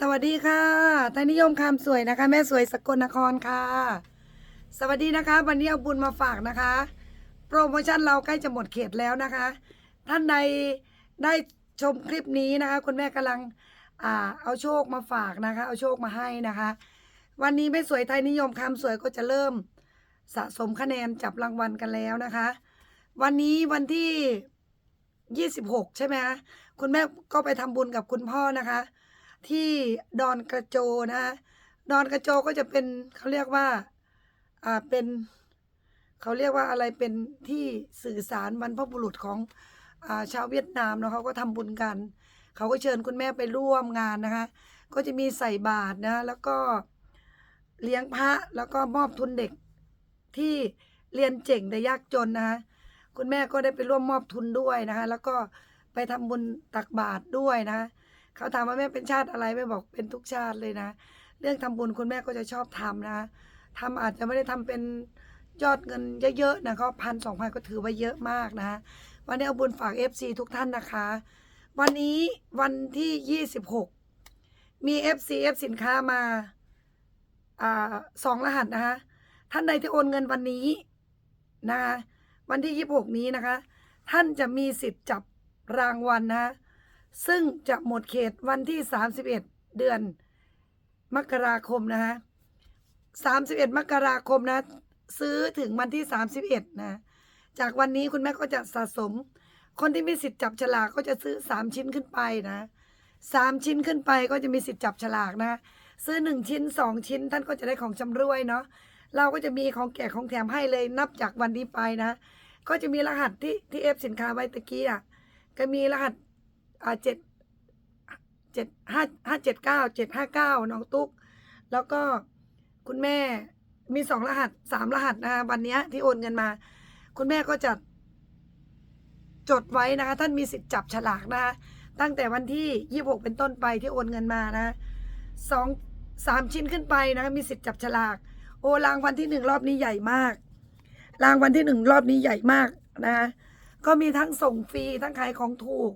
สวัสดีค่ะทายนิยมคำสวยนะคะ แม่สวยสกลนครค่ะ สวัสดีนะคะ วันนี้เอาบุญมาฝากนะคะ โปรโมชั่นเราใกล้จะหมดเขตแล้วนะคะ ท่านใดได้ชมคลิปนี้นะคะ คุณแม่กำลังอ่าเอาโชคมาฝากนะคะ เอาโชคมาให้นะคะ วันนี้แม่สวยไทยนิยมคำสวยก็จะเริ่มสะสมคะแนนจับรางวัลกันแล้วนะคะ วันนี้วันที่ 26 ใช่ไหมคะคุณแม่ก็ไปทำบุญกับคุณพ่อนะคะ ที่ดอนกระโจนะคะดอนกระโจก็จะเป็นเขาเรียกว่า อ่า เป็นเขาเรียกว่าอะไรเป็นที่สื่อสารบรรพบุรุษของอาชาวเวียดนามเนาะเขาก็ทำบุญกัน เขาก็เชิญคุณแม่ไปร่วมงานนะคะ ก็จะมีใส่บาตรนะ แล้วก็เลี้ยงพระ แล้วก็มอบทุนเด็กที่เรียนเจ๋งแต่ยากจนนะคะคุณแม่ก็ได้ไปร่วมมอบทุนด้วยนะคะ แล้วก็ไปทำบุญตักบาตรด้วยนะ เขาถามว่าแม่เป็นชาติอะไรแม่บอกเป็นทุกชาติเลยนะ เรื่องทำบุญคุณแม่ก็จะชอบทำนะทำอาจจะไม่ได้ทำเป็นยอดเงินเยอะๆนะก็พันสองพันก็ถือว่าเยอะมากนะวันนี้เอาบุญฝาก FC ทุกท่านนะคะ วันนี้วันที่ 26 มี FC F สินค้ามาอสองรหัสนะคะท่านใดที่โอนเงินวันนี้นะคะวันที่ 26 นี้นะคะ ท่านจะมีสิทธิ์จับรางวัลนะ ซึ่งจะหมดเขตวันที่ 31 เดือนมกราคมนะคะ31 มกราคมนะ ซื้อถึงวันที่ 31 นะ จากวันนี้คุณแม่ก็จะสะสม คนที่มีสิทธิ์จับฉลากก็จะซื้อ 3 ชิ้นขึ้นไปนะสามชิ้นขึ้นไปก็จะมีสิทธิ์จับฉลากนะ ซื้อ1ชิ้น2ชิ้น ท่านก็จะได้ของชำรวยเนาะเราก็จะมีของแจกของแถมให้เลยนับจากวันนี้ไปนะ ก็จะมีรหัสที่ที่เอฟสินค้าไว้ตะกี้อะก็มีรหัส อ่าเจ็ดเจ็ดห้าห้าเจ็ดเก้าเจ็ดห้าเก้าน้องตุ๊ก แล้วก็คุณแม่มีสองรหัสสามรหัสนะคะวันนี้ที่โอนเงินมา คุณแม่ก็จะจดไว้นะคะ ท่านมีสิทธิ์จับฉลากนะคะตั้งแต่วันที่ยี่หกเป็นต้นไปที่โอนเงินมานะสองสามชิ้นขึ้นไปนะคะมีสิทธิ์จับฉลาก โอ้รางวัลที่หนึ่งรอบนี้ใหญ่มาก รางวัลที่หนึ่งรอบนี้ใหญ่มากนะคะก็มีทั้งส่งฟรีทั้งขายของถูก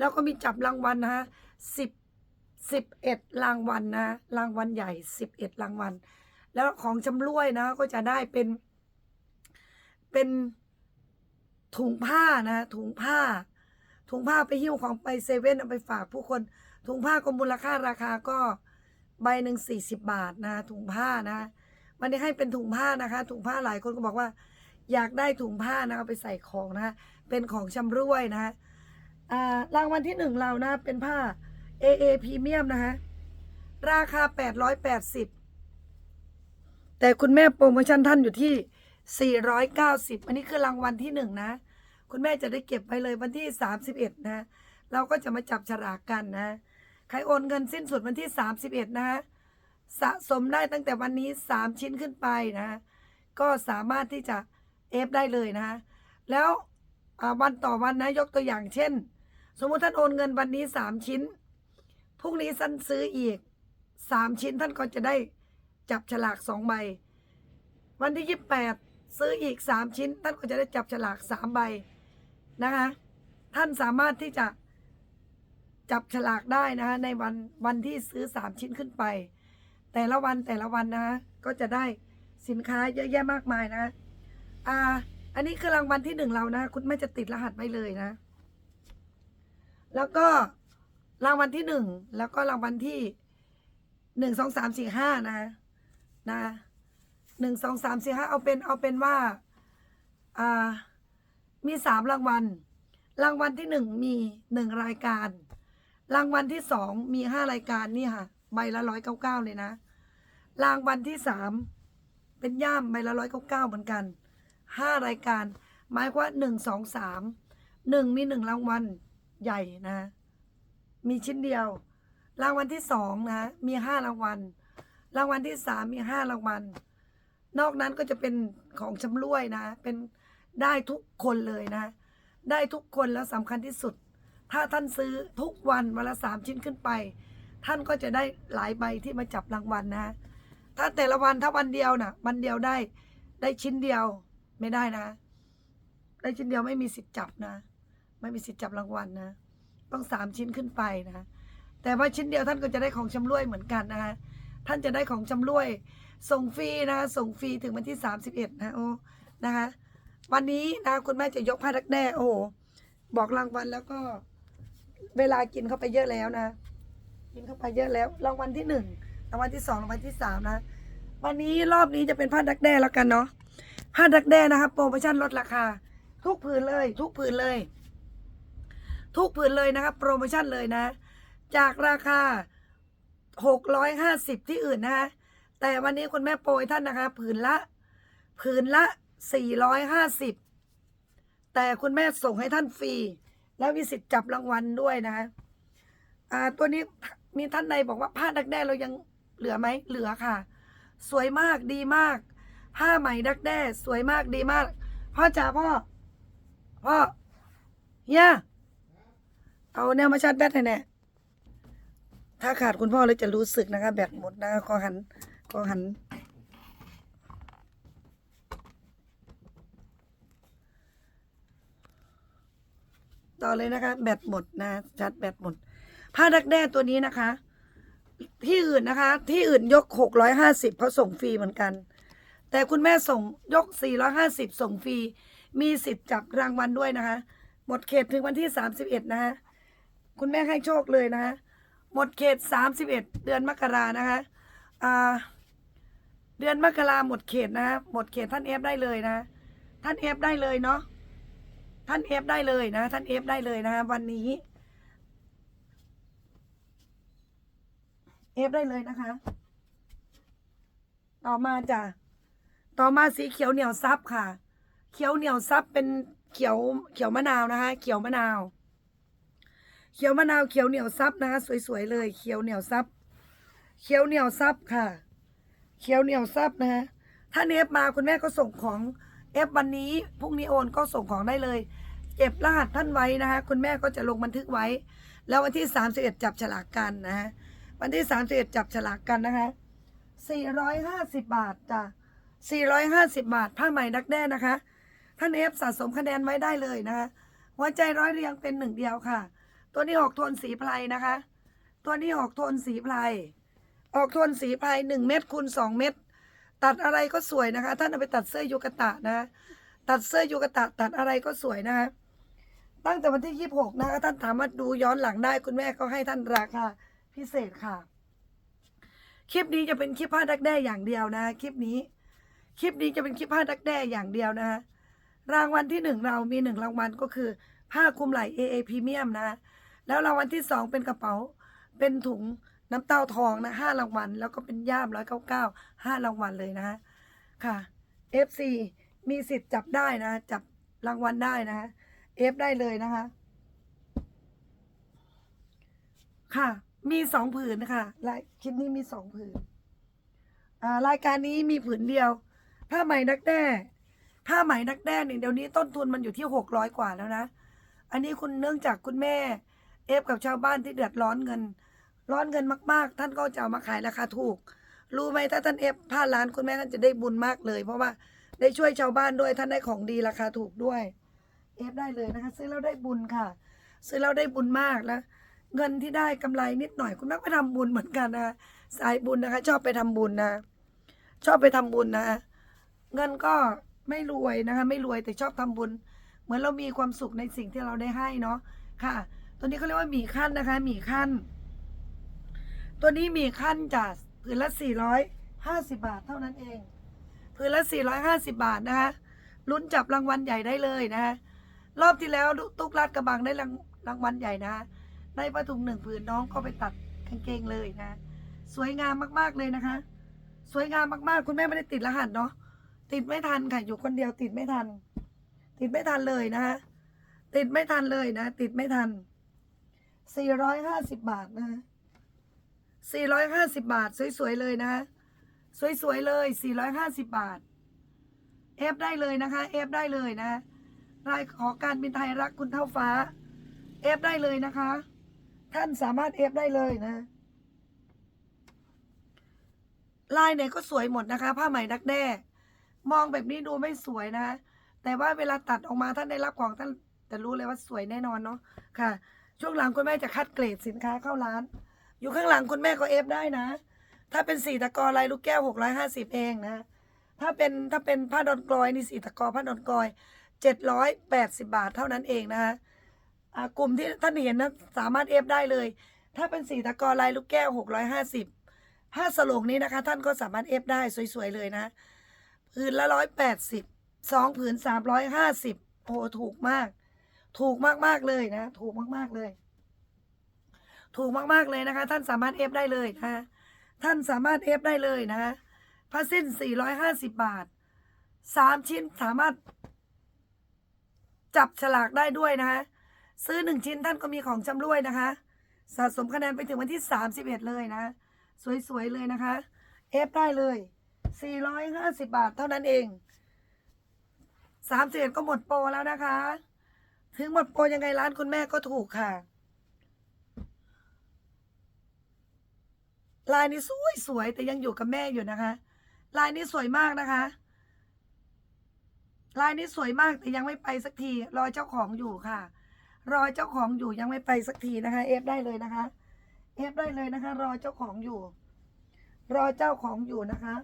แล้วก็มีจับรางวัลนะฮะสิบสิบเอ็ดรางวัลนะรางวัลใหญ่สิบเอ็ดรางวัล แล้วของจำรวยนะ ก็จะได้เป็น เป็นถุงผ้านะถุงผ้า ถุงผ้าไปหิ้วของไปเซเว่นเอาไปฝากผู้คน ถุงผ้าก็มูลค่าราคาก็ใบหนึ่งสี่สิบบาทนะ ถุงผ้านะวันนี้ให้เป็นถุงผ้านะคะ ถุงผ้าหลายคนก็บอกว่า อยากได้ถุงผ้านะเอาไปใส่ของนะเป็นของชำรวยนะ รางวัลที่หนึ่งเรานะ เป็นผ้า AA พรีเมียมนะคะราคา 880 แต่คุณแม่โปรโมชั่นท่านอยู่ที่ 490 อันนี้คือรางวัลที่หนึ่งนะ คุณแม่จะได้เก็บไว้เลยวันที่ 31 นะ เราก็จะมาจับฉลากกันนะ ใครโอนเงินสิ้นสุดวันที่ 31 นะสะสมได้ตั้งแต่วันนี้ 3 ชิ้นขึ้นไปนะ ก็สามารถที่จะเอฟได้เลยนะ แล้ววันต่อวันนะ ยกตัวอย่างเช่น สมมุติท่านโอนเงินวันนี้สามชิ้นพรุ่งนี้ท่านซื้ออีกสามชิ้นท่านก็จะได้จับฉลากสองใบ วันที่ยี่สิบแปดซื้ออีกสามชิ้น ท่านก็จะได้จับฉลากสามใบนะคะท่านสามารถที่จะจับฉลากได้นะคะในวันวันที่ซื้อสามชิ้นขึ้นไป แต่ละวันแต่ละวันนะคะก็จะได้สินค้าเยอะแยะมากมายนะอ่าอันนี้คือรางวัลที่หนึ่งเรานะ คุณแม่จะติดรหัสไว้เลยนะ แล้วก็รางวัลที่หนึ่งแล้วก็รางวัลที่หนึ่งสองสามสี่ห้านะนะหนึ่งสองสามสี่ห้าเอาเป็นเอาเป็นว่าอ่ามีสามรางวัล รางวัลที่หนึ่งมีหนึ่งรายการ รางวัลที่สองมีห้ารายการนี่ค่ะ ใบละร้อยเก้าเก้าเลยนะ รางวัลที่สามเป็นย่ามใบละร้อยเก้าเก้าเหมือนกันห้ารายการ หมายว่าหนึ่งสองสามหนึ่งมีหนึ่งรางวัล ใหญ่นะ มีชิ้นเดียว รางวัลที่สองนะ มีห้ารางวัล รางวัลที่สามมีห้ารางวัล นอกนั้นก็จะเป็นของชำร่วยนะ เป็นได้ทุกคนเลยนะ ได้ทุกคนแล้วสำคัญที่สุด ถ้าท่านซื้อทุกวันวันละสามชิ้นขึ้นไป ท่านก็จะได้หลายใบที่มาจับรางวัลนะถ้าแต่ละวันถ้าวันเดียวนะ่ะ วันเดียวได้ ได้ชิ้นเดียวไม่ได้นะ ได้ชิ้นเดียวไม่มีสิทธิ์จับนะ ไม่มีสิทธิ์จับรางวัลนะ ต้องสามชิ้นขึ้นไปนะ แต่ว่าชิ้นเดียวท่านก็จะได้ของชำรวยเหมือนกันนะคะ ท่านจะได้ของชำรวย ส่งฟรีนะคะ ส่งฟรีถึงวันที่31นะโอ้นะคะ วันนี้นะคุณแม่จะยกผ้าดักแด้โอ้บอกรางวัลแล้วก็ เวลากินเข้าไปเยอะแล้วนะ กินเข้าไปเยอะแล้ว รางวัลที่หนึ่งรางวัลที่สองรางวัลที่สามนะ วันนี้รอบนี้จะเป็นผ้าดักแด้แล้วกันเนาะผ้าดักแด้นะครับโปรโมชั่นลดราคา ทุกผืนเลย ทุกผืนเลย ทุกผืนเลยนะครับ โปรโมชั่นเลยนะ จากราคาหกร้อยห้าสิบที่อื่นนะแต่วันนี้คุณแม่โปรยท่านนะคะ ผืนละ ผืนละสี่ร้อยห้าสิบแต่คุณแม่ส่งให้ท่านฟรี แล้วมีสิทธิ์จับรางวัลด้วยนะอ่าตัวนี้มีท่านใดบอกว่าผ้าดักแด้เรายังเหลือไหมเหลือค่ะ สวยมากดีมาก ผ้าไหมดักแด้ สวยมากดีมาก พ่อจ๋าพ่อ พ่อเฮีย เอาแนวมาชาร์จแบตให้แน่ถ้าขาดคุณพ่อเลยจะรู้สึกนะคะ แบตหมดนะคะขอหันขอหัน ต่อเลยนะคะ แบตหมดนะชาร์จแบตหมด ผ้าดักแด้ตัวนี้นะคะ ที่อื่นนะคะ ที่อื่นยกหกร้อยห้าสิบเพราะส่งฟรีเหมือนกัน แต่คุณแม่ส่งยกสี่ร้อยห้าสิบส่งฟรี มีสิทธิ์จับรางวัลด้วยนะคะ หมดเขตถึงวันที่สามสิบเอ็ดนะคะ คุณแม่ให้โชคเลยนะคะหมดเขตสามสิบเอ็ดเดือนมกรานะคะอ่าเดือนมกราหมดเขตนะคะหมดเขตท่านเอฟได้เลยนะ ท่านเอฟได้เลยเนาะท่านเอฟได้เลยนะ ท่านเอฟได้เลยนะคะวันนี้เอฟได้เลยนะคะ ต่อมาจ้ะต่อมาสีเขียวเหนียวซับค่ะ เขียวเหนียวซับเป็นเขียวเขียวมะนาวนะคะ เขียวมะนาว เขียวมะนาวเขียวเหนียวซับนะคะ สวยๆเลยเขียวเหนียวซับเขียวเหนียวซับค่ะ เขียวเหนียวซับนะคะถ้าเอฟมาคุณแม่ก็ส่งของเอฟวันนี้พรุ่งนี้โอนก็ส่งของได้เลยเก็บรหัสท่านไว้นะคะคุณแม่ก็จะลงบันทึกไว้ แล้ววันที่31จับฉลากกันนะฮะวันที่31จับฉลากกันนะคะ450 บาทจ้ะ450 บาท ผ้าไหมดักแด้นะคะ ท่านเอฟสะสมคะแนนไว้ได้เลยนะคะหัวใจร้อยเรียงเป็นหนึ่งเดียวค่ะ ตัวนี้ออกโทนสีไพรนะคะ ตัวนี้ออกโทนสีไพรออกโทนสีไพรหนึ่งเม็ดคูณสองเม็ดตัดอะไรก็สวยนะคะ ท่านเอาไปตัดเสื้อยูกะตะนะ ตัดเสื้อยูกะตะ ตัดอะไรก็สวยนะคะตั้งแต่วันที่ยี่หกนะคะท่านถามว่าดูย้อนหลังได้คุณแม่ก็ให้ท่านราคาพิเศษค่ะ คลิปนี้จะเป็นคลิปผ้าดักแด้อย่างเดียวนะ คลิปนี้ คลิปนี้จะเป็นคลิปผ้าดักแด้อย่างเดียวนะรางวัลที่หนึ่งเรามีหนึ่งรางวัลก็คือผ้าคลุมไหล่ AA พรีเมียมนะ แล้วรางวัลที่สองเป็นกระเป๋า เป็นถุงน้ำเต้าทองนะห้ารางวัล แล้วก็เป็นย่ามร้อยเก้าเก้าห้ารางวัลเลยนะค่ะ FC มีสิทธิ์จับได้นะ จับรางวัลได้นะเอฟได้เลยนะคะ ค่ะ มีสองผืนนะคะรายคลิปนี้มีสองผืนอ่ารายการนี้มีผืนเดียว ผ้าไหมนักแด้ผ้าไหมนักแด้เนี่ยเดี๋ยวนี้ต้นทุนมันอยู่ที่หกร้อยกว่าแล้วนะ อันนี้คุณเนื่องจากคุณแม่ ฟกับชาวบ้านที่เดือดร้อนเงิน ร้อนเงินมาก ๆ ท่านก็จะเอามาขายราคาถูก รู้ไหมถ้าท่านเอฟผ้าร้านคุณแม่ท่านจะได้บุญมากเลย เพราะว่าได้ช่วยชาวบ้านด้วยท่านได้ของดีราคาถูกด้วย เอฟได้เลยนะคะ ซื้อแล้วได้บุญค่ะ ซื้อแล้วได้บุญมากแล้วเงินที่ได้กำไรนิดหน่อย คุณแม่ไปทำบุญเหมือนกันนะสายบุญนะคะ ชอบไปทำบุญนะ ชอบไปทำบุญนะ เงินก็ไม่รวยนะคะ ไม่รวยแต่ชอบทำบุญ เหมือนเรามีความสุขในสิ่งที่เราได้ให้เนาะค่ะ ตัวนี้เขาเรียกว่าหมี่ขั้นนะคะหมี่ขั้น ตัวนี้หมี่ขั้นจากผืนละสี่ร้อยห้าสิบาทเท่านั้นเองผืนละสี่ร้อยห้าสิบาทนะคะลุ้นจับรางวัลใหญ่ได้เลยนะคะรอบที่แล้วตุ๊กลาดกระบังได้รางรางวัลใหญ่นะได้ผ้าถุงหนึ่งผืนน้องก็ไปตัดกางเกงเลยนะ สวยงามมากๆเลยนะคะ สวยงามมากๆ คุณแม่ไม่ได้ติดรหัสเนาะติดไม่ทันค่ะอยู่คนเดียวติดไม่ทัน ติดไม่ทันเลยนะคะติดไม่ทันเลยนะ ติดไม่ทัน สี่ร้อยห้าสิบบาทนะสี่ร้อยห้าสิบบาท สวยๆเลยนะสวยๆเลยสี่ร้อยห้าสิบบาท เอฟได้เลยนะคะ เอฟได้เลยนะรายขอการบินไทยรักคุณเท่าฟ้า เอฟได้เลยนะคะ ท่านสามารถเอฟได้เลยนะลายไหนก็สวยหมดนะคะ ผ้าไหมดักแด้มองแบบนี้ดูไม่สวยนะ แต่ว่าเวลาตัดออกมาท่านได้รับของท่านจะรู้เลยว่าสวยแน่นอนเนาะค่ะ ช่วงหลังคุณแม่จะคัดเกรดสินค้าเข้าร้าน อยู่ข้างหลังคุณแม่ก็เอฟได้นะ ถ้าเป็นสีตะกอลายลูกแก้วหกร้อยห้าสิบเองนะ ถ้าเป็นถ้าเป็นผ้าดอนกลอยนี่สีตะกอผ้าดอนกลอยเจ็ดร้อยแปดสิบาทเท่านั้นเองนะคะกลุ่มที่ท่านเห็นนะสามารถเอฟได้เลย ถ้าเป็นสีตะกอลายลูกแก้วหกร้อยห้าสิบผ้าสโลงนี้นะคะ ท่านก็สามารถเอฟได้สวยๆเลยนะผืนละร้อยแปดสิบสองผืนสามร้อยห้าสิบโอ้ถูกมาก ถูกมากๆเลยนะ ถูกมากๆเลย ถูกมากๆเลยนะคะ ท่านสามารถเอฟได้เลยนะคะท่านสามารถเอฟได้เลยนะคะผ้าสิ้น 450 บาทสามชิ้นสามารถ จับฉลากได้ด้วยนะคะซื้อหนึ่งชิ้นท่านก็มีของจำรวยนะคะ สะสมคะแนนไปถึงวันที่ 31 เลยนะ สวย ๆ เลยนะคะ เอฟได้เลย 450 บาทเท่านั้นเอง 31 ก็หมดโปรแล้วนะคะ ถึงหมดโปรยังไงร้านคุณแม่ก็ถูกค่ะลายนี้สวยสวยแต่ยังอยู่กับแม่อยู่นะคะ ลายนี้สวยมากนะคะ ลายนี้สวยมากแต่ยังไม่ไปสักที รอเจ้าของอยู่ค่ะ รอเจ้าของอยู่ยังไม่ไปสักทีนะคะเอฟได้เลยนะคะเอฟได้เลยนะคะ รอเจ้าของอยู่ รอเจ้าของอยู่นะคะ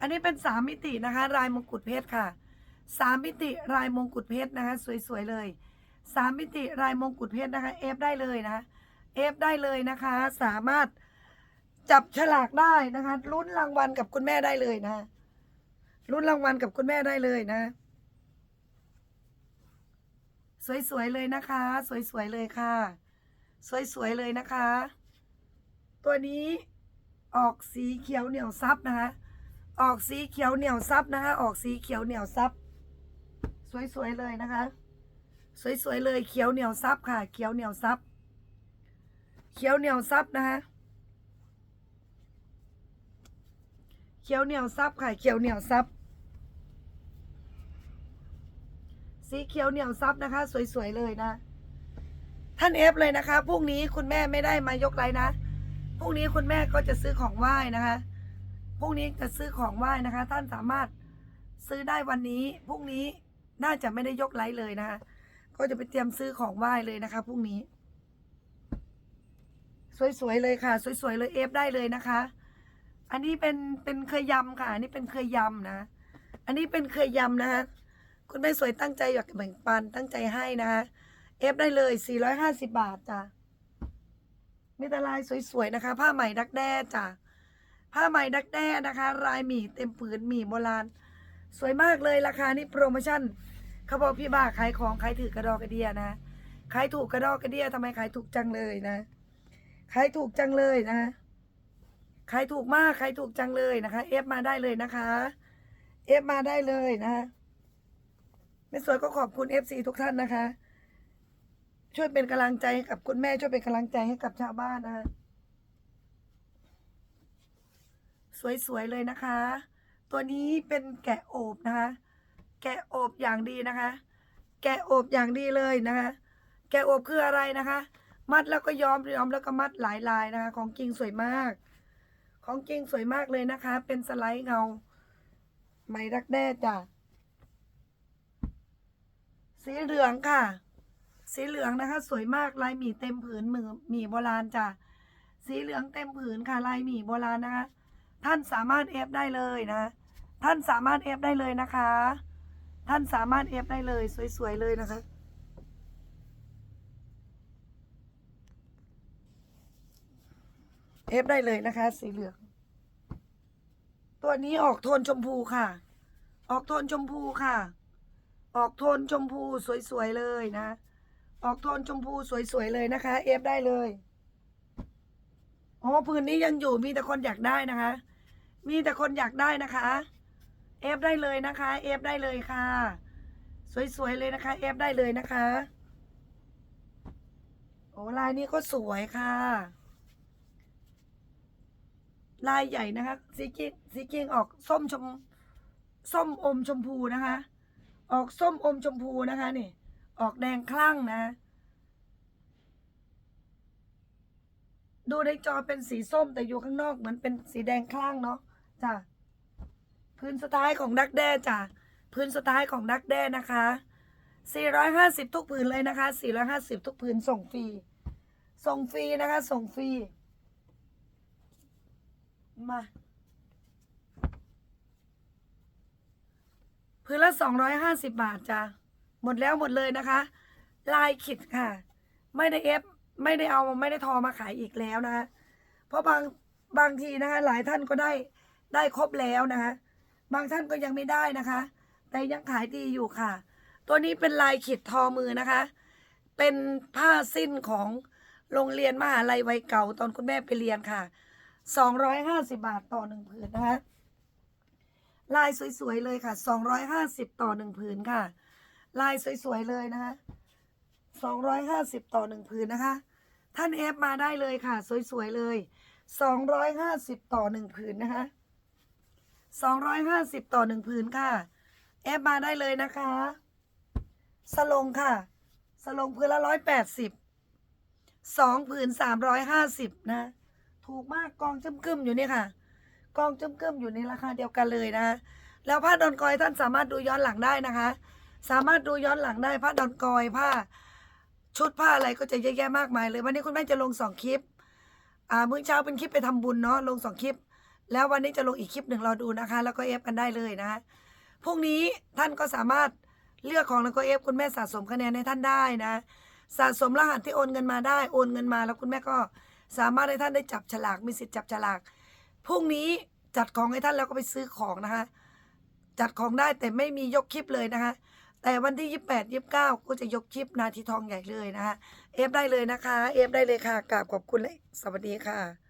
อันนี้เป็นสามมิตินะคะลายมงกุฎเพชรค่ะสามมิติลายมงกุฎเพชรนะคะ สวยๆเลยสามมิติลายมงกุฎเพชรนะคะเอฟได้เลยนะเอฟได้เลยนะคะ สามารถจับฉลากได้นะคะลุ้นรางวัลกับคุณแม่ได้เลยนะลุ้นรางวัลกับคุณแม่ได้เลยนะ สวยๆเลยนะคะ สวยๆเลยค่ะ สวยๆเลยนะคะ ตัวนี้ออกสีเขียวเหนียวซับนะคะ ออกสีเขียวเหนียวซับนะคะ ออกสีเขียวเหนียวซับ สวยๆเลยนะคะ สวยๆเลยเขียวเหนียวซับค่ะ เขียวเหนียวซับ เขียวเหนียวซับนะคะเขียวเหนียวซับค่ะ เขียวเหนียวซับ สีเขียวเหนียวซับนะคะ สวยๆเลยนะ ท่านเอฟเลยนะคะพรุ่งนี้คุณแม่ไม่ได้มายกไลน์นะพรุ่งนี้คุณแม่ก็จะซื้อของไหว้นะคะ พรุ่งนี้จะซื้อของไหว้นะคะ ท่านสามารถซื้อได้วันนี้พรุ่งนี้น่าจะไม่ได้ยกไลฟ์เลยนะคะก็จะไปเตรียมซื้อของไหว้เลยนะคะพรุ่งนี้ สวยๆเลยค่ะ สวยๆเลยเอฟได้เลยนะคะ อันนี้เป็นเป็นเคยยำค่ะ อันนี้เป็นเคยยำนะ อันนี้เป็นเคยยำนะคะคุณแม่สวยตั้งใจอยากแบ่งปันตั้งใจให้นะคะเอฟได้เลย 450 บาทจ้ะมีแต่ลายสวยๆนะคะ ผ้าไหมดักแด้จ้ะ ผ้าไหมดักแด้นะคะ ลายหมี่เต็มผืนหมี่โบราณ สวยมากเลยราคานี่โปรโมชั่นเขาบอกพี่บ้าขายของขายถือกระดอกกระเดียนะขายถูกกระดอกกระเดียทำไมขายถูกจังเลยนะขายถูกจังเลยนะขายถูกมากขายถูกจังเลยนะคะเอฟมาได้เลยนะคะเอฟมาได้เลยนะคะไม่สวยก็ขอบคุณเอฟซีทุกท่านนะคะ ช่วยเป็นกำลังใจให้กับคุณแม่ช่วยเป็นกำลังใจให้กับชาวบ้านนะคะ สวยๆเลยนะคะ ตัวนี้เป็นแกะโอบนะคะ แกะโอบอย่างดีนะคะ แกะโอบอย่างดีเลยนะคะ แกะโอบคืออะไรนะคะ มัดแล้วก็ย้อมย้อมแล้วก็มัดหลายลายนะคะ ของจริงสวยมาก ของจริงสวยมากเลยนะคะ เป็นสไลด์เงาไหมรักแด้จ้ะสีเหลืองค่ะ สีเหลืองนะคะ สวยมากลายหมี่เต็มผืนมือหมี่โบราณจ้ะสีเหลืองเต็มผืนค่ะลายหมี่โบราณนะคะ ท่านสามารถเอฟได้เลยนะ ท่านสามารถเอฟได้เลยนะคะ ท่านสามารถเอฟได้เลยสวยๆเลยนะคะ เอฟได้เลยนะคะ สีเหลือง ตัวนี้ออกโทนชมพูค่ะ ออกโทนชมพูค่ะ ออกโทนชมพูสวยๆเลยนะ ออกโทนชมพูสวยๆเลยนะคะ เอฟได้เลยอ๋อพื้นนี้ยังอยู่มีแต่คนอยากได้นะคะ มีแต่คนอยากได้นะคะเอฟได้เลยนะคะเอฟได้เลยค่ะ สวยๆเลยนะคะเอฟได้เลยนะคะ โอ้ลายนี้ก็สวยค่ะ ลายใหญ่นะคะสีกิ้งสีกิ้งออกส้มชมส้มอมชมพูนะคะ ออกส้มอมชมพูนะคะนี่ ออกแดงคลั่งนะ ดูในจอเป็นสีส้มแต่อยู่ข้างนอกเหมือนเป็นสีแดงคลั่งเนาะ จ้ะพื้นสุดท้ายของดักแด้จ้ะพื้นสุดท้ายของดักแด้นะคะ 450 ทุกผืนเลยนะคะ 450 ทุกผืนส่งฟรีส่งฟรีนะคะ ส่งฟรีมาผืนละ 250 บาทจ้ะหมดแล้วหมดเลยนะคะ ลายขิดค่ะ ไม่ได้เอฟไม่ได้เอาไม่ได้ทอมาขายอีกแล้วนะคะเพราะบางบางทีนะคะหลายท่านก็ได้ ได้ครบแล้วนะคะบางท่านก็ยังไม่ได้นะคะ แต่ยังขายดีอยู่ค่ะ ตัวนี้เป็นลายขีดทอมือนะคะ เป็นผ้าสิ้นของโรงเรียนมหาลัยวัยเก่าตอนคุณแม่ไปเรียนค่ะ250บาทต่อหนึ่งผืนนะคะ ลายสวยๆเลยค่ะ250ต่อหนึ่งผืนค่ะ ลายสวยๆเลยนะคะ250ต่อหนึ่งผืนนะคะ ท่านเอฟมาได้เลยค่ะ สวยๆเลย250ต่อหนึ่งผืนนะคะ 250ต่อหนึ่งผืนค่ะเอฟมาได้เลยนะคะ สลงค่ะ สลงผืนละร้อยแปดสิบสองผืนสามร้อยห้าสิบนะ ถูกมากกองจึ้มกึมอยู่นี่ค่ะ กองจึ้มกึมอยู่ในราคาเดียวกันเลยนะ แล้วผ้าดอนกอยท่านสามารถดูย้อนหลังได้นะคะ สามารถดูย้อนหลังได้ผ้าดอนกอยผ้า ชุดผ้าอะไรก็จะเยอะแยะมากมายเลย วันนี้คุณแม่จะลงสองคลิป อ่ามื้อเช้าเป็นคลิปไปทำบุญเนาะลงสองคลิป แล้ววันนี้จะลงอีกคลิปหนึ่งรอดูนะคะ แล้วก็เอฟกันได้เลยนะพรุ่งนี้ท่านก็สามารถเลือกของแล้วก็เอฟคุณแม่สะสมคะแนนให้ท่านได้นะ สะสมรหัสที่โอนเงินมาได้โอนเงินมา แล้วคุณแม่ก็สามารถให้ท่านได้จับฉลากมีสิทธิ์จับฉลากพรุ่งนี้จัดของให้ท่านแล้วก็ไปซื้อของนะคะ จัดของได้แต่ไม่มียกคลิปเลยนะคะ แต่วันที่ 28 29 ก็จะยกคลิปนาทีทองใหญ่เลยนะคะเอฟได้เลยนะคะ เอฟได้เลยค่ะกราบขอบคุณและสวัสดีค่ะ